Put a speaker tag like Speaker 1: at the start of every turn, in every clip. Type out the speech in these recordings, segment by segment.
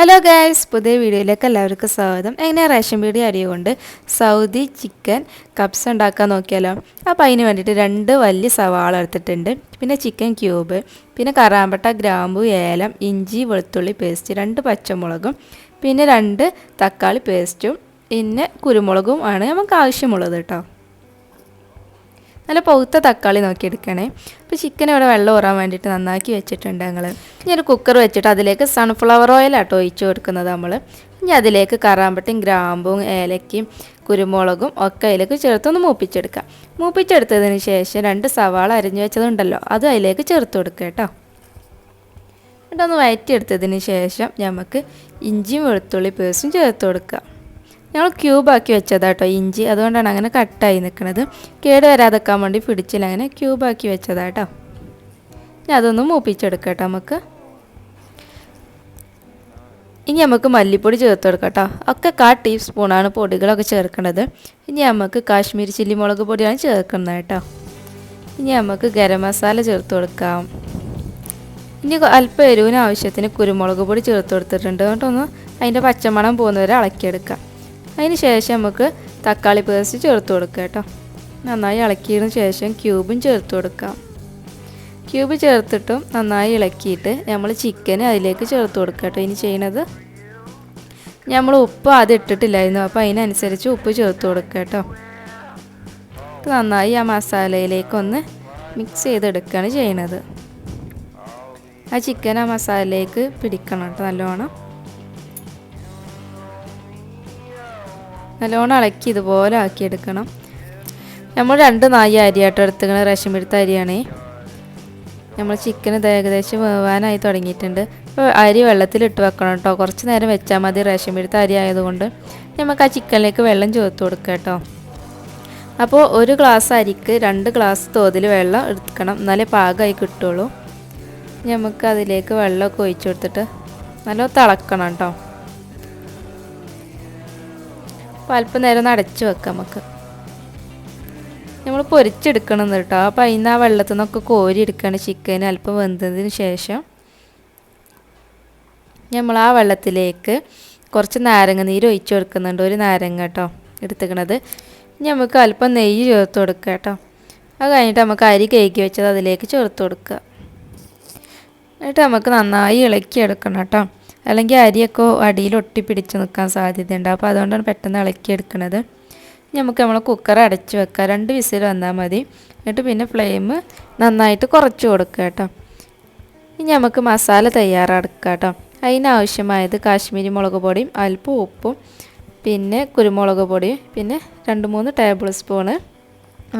Speaker 1: Hello guys പുതിയ വീഡിയോയിലേക്ക് എല്ലാവർക്കും സ്വാഗതം. എങ്ങനെ റേഷൻ പീടി അരി സൗദി ചിക്കൻ കപ്സ് ഉണ്ടാക്കാൻ നോക്കിയാലോ? അപ്പോൾ അതിന് വേണ്ടിയിട്ട് രണ്ട് വലിയ സവാള എടുത്തിട്ടുണ്ട്. പിന്നെ ചിക്കൻ ക്യൂബ് പിന്നെ കറാമ്പട്ട ഗ്രാമ്പു ഏലം ഇഞ്ചി വെളുത്തുള്ളി പേസ്റ്റ് രണ്ട് പച്ചമുളകും പിന്നെ രണ്ട് തക്കാളി പേസ്റ്റും പിന്നെ കുരുമുളകും ആണ് നമുക്ക് ആവശ്യമുള്ളത് കേട്ടോ. നല്ല പൗത്ത തക്കാളി നോക്കി എടുക്കണേ അപ്പോൾ ചിക്കൻ ഇവിടെ വെള്ളം ഊറാൻ വേണ്ടിയിട്ട് നന്നാക്കി വെച്ചിട്ടുണ്ട് ഞങ്ങൾ ഇനി ഒരു കുക്കർ വെച്ചിട്ട് അതിലേക്ക് സൺഫ്ലവർ ഓയിലാട്ടോ ഒഴിച്ചു കൊടുക്കുന്നത് നമ്മൾ ഇനി അതിലേക്ക് കറാമ്പട്ടയും ഗ്രാമ്പും ഏലക്കയും കുരുമുളകും ഒക്കെ അതിലേക്ക് ചേർത്തൊന്ന് മൂപ്പിച്ചെടുക്കാം. മൂപ്പിച്ചെടുത്തതിന് ശേഷം രണ്ട് സവാള അരിഞ്ഞു വെച്ചതുണ്ടല്ലോ അത് അതിലേക്ക് ചേർത്ത് കൊടുക്കുക കേട്ടോ. എന്നിട്ടൊന്ന് വയറ്റിയെടുത്തതിന് ശേഷം നമുക്ക് ഇഞ്ചിയും വെളുത്തുള്ളി പേസ്റ്റും ചേർത്ത് കൊടുക്കുക ഞങ്ങൾ ക്യൂബാക്കി വെച്ചതാട്ടോ ഇഞ്ചി. അതുകൊണ്ടാണ് അങ്ങനെ കട്ടായി നിൽക്കുന്നത് കേട് വരാതെക്കാൻ വേണ്ടി പിടിച്ചില്ല. അങ്ങനെ ക്യൂബാക്കി വെച്ചതാട്ടോ. ഇനി അതൊന്ന് മൂപ്പിച്ചെടുക്കട്ടോ നമുക്ക്. ഇനി നമുക്ക് മല്ലിപ്പൊടി ചേർത്ത് കൊടുക്കട്ടോ. ഒക്കെ കാ ടീസ്പൂണാണ് പൊടികളൊക്കെ ചേർക്കുന്നത് ഇനി നമുക്ക് കാശ്മീരി ചില്ലി മുളക് പൊടിയാണ് ചേർക്കുന്നത് കേട്ടോ. ഇനി നമുക്ക് ഗരം മസാല ചേർത്ത് കൊടുക്കാം. ഇനി അല്പം എരിവിന് ആവശ്യത്തിന് കുരുമുളക് പൊടി ചേർത്ത് കൊടുത്തിട്ടുണ്ട്. എന്നിട്ടൊന്ന് അതിന്റെ പച്ചമണം പോകുന്നവരെ ഇളക്കിയെടുക്കാം. അതിന് ശേഷം നമുക്ക് തക്കാളി പേസ്റ്റ് ചേർത്ത് കൊടുക്കുക കേട്ടോ. നന്നായി ഇളക്കിയതിന് ശേഷം ക്യൂബും ചേർത്ത് കൊടുക്കാം. ക്യൂബ് ചേർത്തിട്ടും നന്നായി ഇളക്കിയിട്ട് നമ്മൾ ചിക്കൻ അതിലേക്ക് ചേർത്ത് കൊടുക്കുക കേട്ടോ. ഇനി ചെയ്യണത് നമ്മൾ ഉപ്പ് ആദ്യം ഇട്ടിട്ടില്ലായിരുന്നു. അപ്പോൾ അതിനനുസരിച്ച് ഉപ്പ് ചേർത്ത് കൊടുക്കുക കേട്ടോ. നന്നായി ആ മസാലയിലേക്കൊന്ന് മിക്സ് ചെയ്തെടുക്കുകയാണ് ചെയ്യണത് ആ ചിക്കൻ ആ മസാലയിലേക്ക് പിടിക്കണം കേട്ടോ നല്ലോണം. നല്ലോണം ഇളക്കി ഇതുപോലെ ആക്കിയെടുക്കണം. നമ്മൾ രണ്ട് നായി അരിയാട്ടോ എടുത്തുക്കണ റേഷൻ പിടുത്ത അരിയാണേ. നമ്മൾ ചിക്കൻ ഇത് ഏകദേശം വേവാനായി തുടങ്ങിയിട്ടുണ്ട്. അരി വെള്ളത്തിലിട്ട് വെക്കണം കേട്ടോ. കുറച്ച് നേരം വെച്ചാൽ മതി റേഷൻ പിടുത്ത അരി ആയതുകൊണ്ട്. നമുക്ക് ആ ചിക്കനിലേക്ക് വെള്ളം ചേർത്ത് കൊടുക്കുക കേട്ടോ. അപ്പോൾ ഒരു ഗ്ലാസ് അരിക്ക് രണ്ട് ഗ്ലാസ് തോതിൽ വെള്ളം എടുക്കണം. എന്നാലേ പാകമായി കിട്ടുള്ളൂ. നമുക്ക് അതിലേക്ക് വെള്ളമൊക്കെ ഒഴിച്ചു കൊടുത്തിട്ട് നല്ല തിളക്കണം കേട്ടോ. അപ്പോൾ അല്പം നേരം ഒന്ന് അടച്ചു വെക്കാം നമുക്ക്. നമ്മൾ പൊരിച്ചെടുക്കണം കേട്ടോ. അപ്പോൾ അതിന് ആ വെള്ളത്തിൽ നിന്നൊക്കെ കോരി എടുക്കുകയാണ് ചിക്കൻ അല്പം വെന്തതിന് ശേഷം. നമ്മൾ ആ വെള്ളത്തിലേക്ക് കുറച്ച് നാരങ്ങ നീര് ഒഴിച്ചു കൊടുക്കുന്നുണ്ട്. ഒരു നാരങ്ങ കേട്ടോ എടുത്തുക്കണത്. നമുക്ക് അല്പം നെയ്യ് ചേർത്ത് കൊടുക്കുക കേട്ടോ. അത് കഴിഞ്ഞിട്ട് നമുക്ക് അരി കേക്ക് വെച്ചത് അതിലേക്ക് ചേർത്ത് കൊടുക്കുക എന്നിട്ട് നമുക്ക് നന്നായി ഇളക്കി എടുക്കണം കേട്ടോ. അല്ലെങ്കിൽ അരിയൊക്കെ അടിയിൽ ഒട്ടിപ്പിടിച്ച് നിൽക്കാൻ സാധ്യതയുണ്ട്. അപ്പോൾ അതുകൊണ്ടാണ് പെട്ടെന്ന് ഇളക്കി എടുക്കുന്നത്. നമുക്ക് നമ്മൾ കുക്കർ അടച്ചു വെക്കാം. രണ്ട് വിസിൽ വന്നാൽ മതി. എന്നിട്ട് പിന്നെ ഫ്ലെയിം നന്നായിട്ട് കുറച്ച് കൊടുക്കുക കേട്ടോ. ഇനി നമുക്ക് മസാല തയ്യാറാക്കുക കേട്ടോ. അതിനാവശ്യമായത് കാശ്മീരി മുളക് പൊടിയും അല്പം ഉപ്പും പിന്നെ കുരുമുളക് പൊടിയും പിന്നെ രണ്ട് മൂന്ന് ടേബിൾ സ്പൂണ്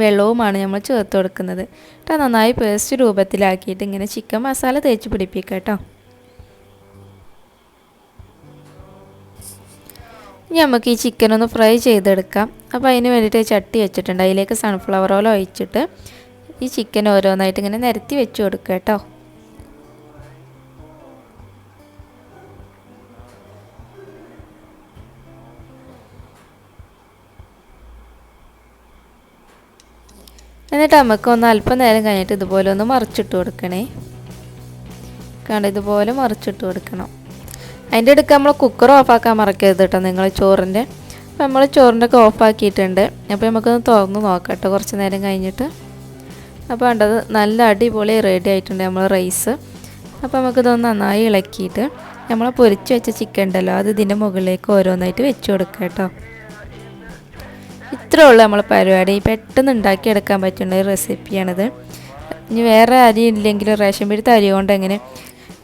Speaker 1: വെള്ളവുമാണ് നമ്മൾ ചേർത്ത് കൊടുക്കുന്നത്. കേട്ടോ നന്നായി പേസ്റ്റ് രൂപത്തിലാക്കിയിട്ട് ഇങ്ങനെ ചിക്കൻ മസാല തേച്ച് പിടിപ്പിക്കുക കേട്ടോ. ഇനി നമുക്ക് ഈ ചിക്കൻ ഒന്ന് ഫ്രൈ ചെയ്തെടുക്കാം. അപ്പോൾ അതിന് വേണ്ടിയിട്ട് ചട്ടി വെച്ചിട്ടുണ്ട്. അതിലേക്ക് സൺഫ്ലവർ ഓയിൽ ഒഴിച്ചിട്ട് ഈ ചിക്കൻ ഓരോന്നായിട്ട് ഇങ്ങനെ നിരത്തി വെച്ച് കൊടുക്കുക കേട്ടോ. എന്നിട്ട് നമുക്ക് ഒന്ന് അല്പം നേരം കഴിഞ്ഞിട്ട് ഇതുപോലെ ഒന്ന് മറിച്ചിട്ട് കൊടുക്കണേ. കണ്ട ഇതുപോലെ മറിച്ചിട്ട് കൊടുക്കണം. അതിന്റെ അടുക്ക് നമ്മൾ കുക്കർ ഓഫാക്കാൻ മറക്കരുത് കേട്ടോ നിങ്ങൾ ചോറിന്റെ. അപ്പോൾ നമ്മൾ ചോറിന്റെ ഒക്കെ ഓഫാക്കിയിട്ടുണ്ട് അപ്പോൾ നമുക്കൊന്ന് തുറന്ന് നോക്കാം കേട്ടോ കുറച്ച് നേരം കഴിഞ്ഞിട്ട്. അപ്പോൾ കണ്ടത് നല്ല അടിപൊളി റെഡി ആയിട്ടുണ്ട് നമ്മൾ റൈസ് അപ്പോൾ നമുക്കിതൊന്ന് നന്നായി ഇളക്കിയിട്ട് നമ്മൾ പൊരിച്ച് വെച്ച ചിക്കൻ ഉണ്ടല്ലോ അത് ഇതിന്റെ മുകളിലേക്ക് ഓരോന്നായിട്ട് വെച്ച് കൊടുക്കുക കേട്ടോ ഇത്രേ ഉള്ളൂ നമ്മളെ പരിപാടി. പെട്ടെന്ന് ഉണ്ടാക്കിയെടുക്കാൻ പറ്റുന്ന ഒരു റെസിപ്പിയാണിത് ഇനി വേറെ അരി ഇല്ലെങ്കിലും റേഷൻ പിടുത്ത അരി കൊണ്ട് എങ്ങനെ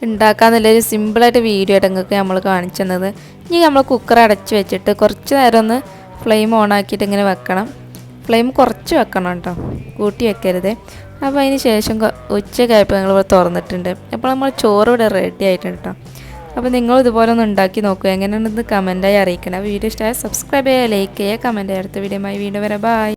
Speaker 1: ഉണ്ടാക്കാന്നുള്ളൊരു സിമ്പിളായിട്ട് വീഡിയോ ഇടങ്ങൾക്ക് നമ്മൾ കാണിച്ചു തന്നത്. ഇനി നമ്മൾ കുക്കർ അടച്ച് വെച്ചിട്ട് കുറച്ച് നേരം ഒന്ന് ഫ്ലെയിം ഓൺ ആക്കിയിട്ട് ഇങ്ങനെ വെക്കണം. ഫ്ലെയിം കുറച്ച് വെക്കണം കേട്ടോ. കൂട്ടി വെക്കരുത്. അപ്പോൾ അതിന് ശേഷം ഉച്ചക്കായപ്പോൾ ഞങ്ങൾ ഇവിടെ തുറന്നിട്ടുണ്ട്. അപ്പോൾ നമ്മൾ ചോറ് ഇവിടെ റെഡി ആയിട്ടുണ്ട് കേട്ടോ. അപ്പോൾ നിങ്ങൾ ഇതുപോലെ ഒന്ന് ഉണ്ടാക്കി നോക്കുക എങ്ങനെയാണെന്ന് കമന്റായി അറിയിക്കണം. വീഡിയോ ഇഷ്ടമായ സബ്സ്ക്രൈബ് ചെയ്യുക ലൈക്ക് ചെയ്യുക കമന്റ് അടുത്ത വീഡിയോ വീണ്ടും വരാം. ബായ്